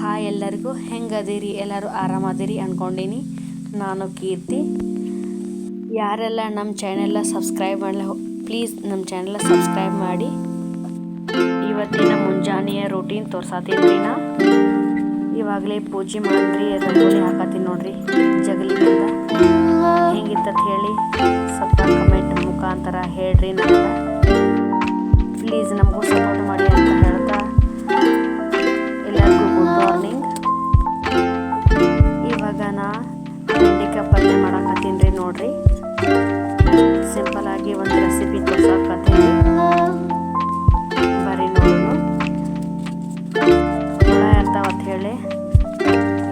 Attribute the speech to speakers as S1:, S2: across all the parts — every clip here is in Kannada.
S1: ಹಾಯ್ ಎಲ್ಲರಿಗೂ. ಹೆಂಗದಿರಿ? ಎಲ್ಲರೂ ಆರಾಮದಿರಿ ಅಂದ್ಕೊಂಡಿನಿ ನಾನು ಕೀರ್ತಿ. ಯಾರೆಲ್ಲ ನಮ್ಮ ಚಾನೆಲ್ಲ ಸಬ್ಸ್ಕ್ರೈಬ್ ಮಾಡಲ್ಲ ಪ್ಲೀಸ್ ನಮ್ಮ ಚಾನೆಲ್ ಸಬ್ಸ್ಕ್ರೈಬ್ ಮಾಡಿ. ಇವತ್ತಿನ ಮುಂಜಾನೆಯ ರೂಟೀನ್ ತೋರ್ಸಾತೀನಿ ನಾ. ಇವಾಗಲೇ ಪೂಜೆ ಮಾಡಿರಿ ರಂಗೋಲಿ ಹಾಕತ್ತೀನಿ ನೋಡ್ರಿ, ಜಗಲಿ ಹೆಂಗಿತ್ತಂತ ಹೇಳಿ ಸ್ವಲ್ಪ ಕಮೆಂಟ್ ಮುಖಾಂತರ ಹೇಳ್ರಿ ನನಗೆ ಪ್ಲೀಸ್ ನಮಗೂ ಸಪೋರ್ಟ್ ಮಾಡಿ. ನೋಡ್ರಿ. ಸಿಂಪಲ್ ಆಗಿ ಒಂದು ರೆಸಿಪಿ ತೋರ್ಸಾಕತ್ತೀನಿ ಬರೀ ನೋಡೋಣ ಹುಳ ಇರ್ತಾವ ಅಂತ ಹೇಳಿ?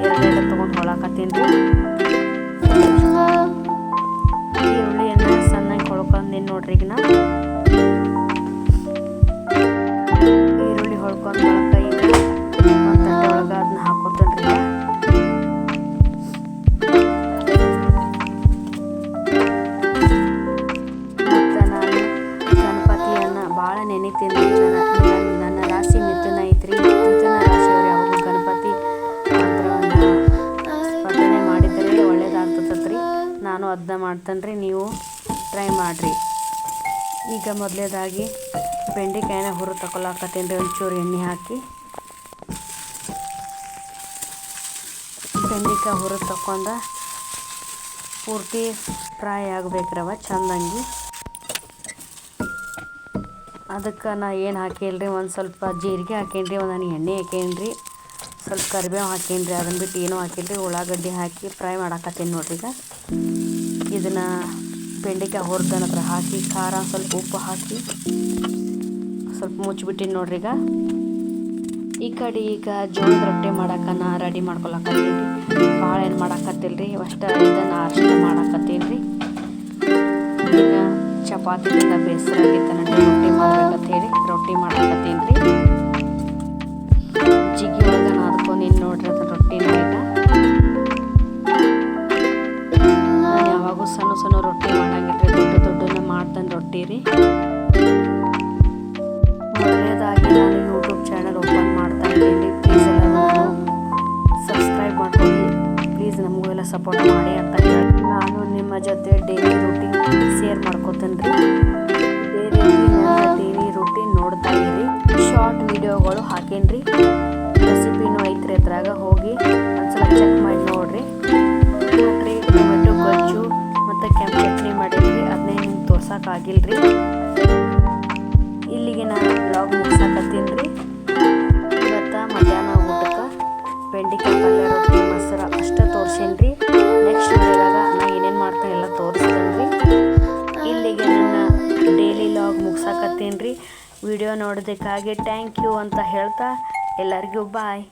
S1: ಎರಡೆರಡು ತೊಗೊಂಡು ಹೊಳಾಕತ್ತೀನಿ. ನೆನಿತೀನಿ ನನ್ನ ರಾಶಿ ಮಿಥುನ ಐತ್ರಿ ಮಿಥುನ ರಾಶಿಯವ್ರು ಯಾವಾಗ ಗಣಪತಿ ಮಂತ್ರವನ್ನು ಸ್ಪರ್ಧನೆ ಮಾಡಿದರೆ ಒಳ್ಳೇದಾಗ್ತದತ್ರಿ. ನಾನು ಅದನ್ನ ಮಾಡ್ತೇನೆ ನೀವು ಟ್ರೈ ಮಾಡಿರಿ. ಈಗ ಮೊದಲೇದಾಗಿ ಬೆಂಡೆಕಾಯಿನ ಹುರು ತಗೊಳಕತ್ತೀನಿ ರೀ ಒಂಚೂರು ಎಣ್ಣೆ ಹಾಕಿ. ಬೆಂಡೆಕಾಯಿ ಹುರು ತಗೊಂಡ ಪೂರ್ತಿ ಫ್ರೈ ಆಗಬೇಕ್ರವ, ಚಂದಂಗಿ. ಅದಕ್ಕೆ ನಾ ಏನು ಹಾಕಿಲ್ರಿ ಒಂದು ಸ್ವಲ್ಪ ಜೀರಿಗೆ ಹಾಕೇನ್ರಿ, ಒಂದು ನಾನು ಎಣ್ಣೆ ರೀ ಸ್ವಲ್ಪ ಕರಿಬೇವು ಹಾಕೇನಿ ರೀ ಅದನ್ನು ಬಿಟ್ಟು ಏನೂ ರೀ ಉಳ್ಳಾಗಡ್ಡಿ ಹಾಕಿ ಫ್ರೈ ಮಾಡಾಕತ್ತೀನಿ ನೋಡ್ರಿ ಈಗ. ಇದನ್ನು ಬೆಂಡೆಕಾಯಿ ಹುರಿದ ಹತ್ರ ಹಾಕಿ, ಖಾರ ಸ್ವಲ್ಪ ಉಪ್ಪು ಹಾಕಿ ಸ್ವಲ್ಪ ಮುಚ್ಚಿಬಿಟ್ಟಿನಿ ನೋಡ್ರಿ ಈಗ. ಈ ಕಡೆ ಈಗ ಜೋಳದ ರೊಟ್ಟಿ ಮಾಡಕ್ಕೆ ನಾ ರೆಡಿ ಮಾಡ್ಕೊಳಕತ್ತೀನಿ ಭಾಳ ಏನು ಮಾಡಾಕತ್ತಿಲ್ರಿ ಅಷ್ಟ ಇದನ್ನು ಅರ್ಶಿನ ಮಾಡಾಕತ್ತೀನಿ ರೀ. ಈಗ ಬೇಸರ ಆಗಿತ್ತು ರೊಟ್ಟಿ ಮಾಡ್ಬೇಕಂತ ಓಪನ್ ಮಾಡ್ತಾ ಇದ್ದೀನಿ ಪ್ಲೀಸ್ ಸಬ್ಸ್ಕ್ರೈಬ್ ಮಾಡ್ಕೊಳ್ಳಿ ಪ್ಲೀಸ್ ನಮಗೂ ಎಲ್ಲ ಸಪೋರ್ಟ್ ಮಾಡಿ ಅಂತ ನಾನು ನಿಮ್ಮ ಜೊತೆ ಡೈಲಿ ರೂಟೀನ್ ಶೇರ್ ಮಾಡ್ಕೋತೀನಿ ರೀ. ಡೇ ನನ್ನ ಡೈಲಿ ರೂಟೀನ್ ನೋಡ್ತಾ ಇರಿ. ಶಾರ್ಟ್ ವಿಡಿಯೋಗಳು ಹಾಕೇನ್ರಿ ರೆಸಿಪಿನೂ ಐತ್ರಿ ಅದ್ರಾಗ ಹೋಗಿ ಒಂದ್ಸಲ ಚೆಕ್ ಮಾಡಿ ನೋಡ್ರಿ. ನೋಡ್ರಿ ಟೊಮೆಟೊ, ಗೊಜ್ಜು ಮತ್ತು ಕೆಂಪು ಚಟ್ನಿ ಮಾಡೀನಿ ಅದನ್ನೇ ಹಿಂಗೆ ತೋರ್ಸೋಕ್ಕಾಗಿಲ್ಲ ರೀ ಇಲ್ಲಿಗೆ ನಾನು ಬ್ಲಾಗ್ ಮುಗಿಸಕತ್ತೀನಿ ರೀ. ಮಧ್ಯಾಹ್ನ ಊಟಕ್ಕೆ? ಬೆಂಡೆಕಾಯಿ ಪಲ್ಯ ರೊಟ್ಟಿ, ಮೊಸರು ಅಷ್ಟೇ ನೆಕ್ಸ್ಟ್ ವಿಡಿಯೋದಾಗ ನಾ ಏನೇನು ಮಾಡ್ತೇನೆ ಎಲ್ಲ ತೋರಿಸ್ತೇನೆ ಇಲ್ಲಿಗೆ ನನ್ನ ಡೈಲಿ ಲಾಗ್ ಮುಗ್ಸಾಕತ್ತೀನಿ ರೀ ವಿಡಿಯೋ ನೋಡೋದಕ್ಕಾಗಿ ಥ್ಯಾಂಕ್ ಯು ಅಂತ ಹೇಳ್ತಾ ಎಲ್ಲರಿಗೂ ಬಾಯ್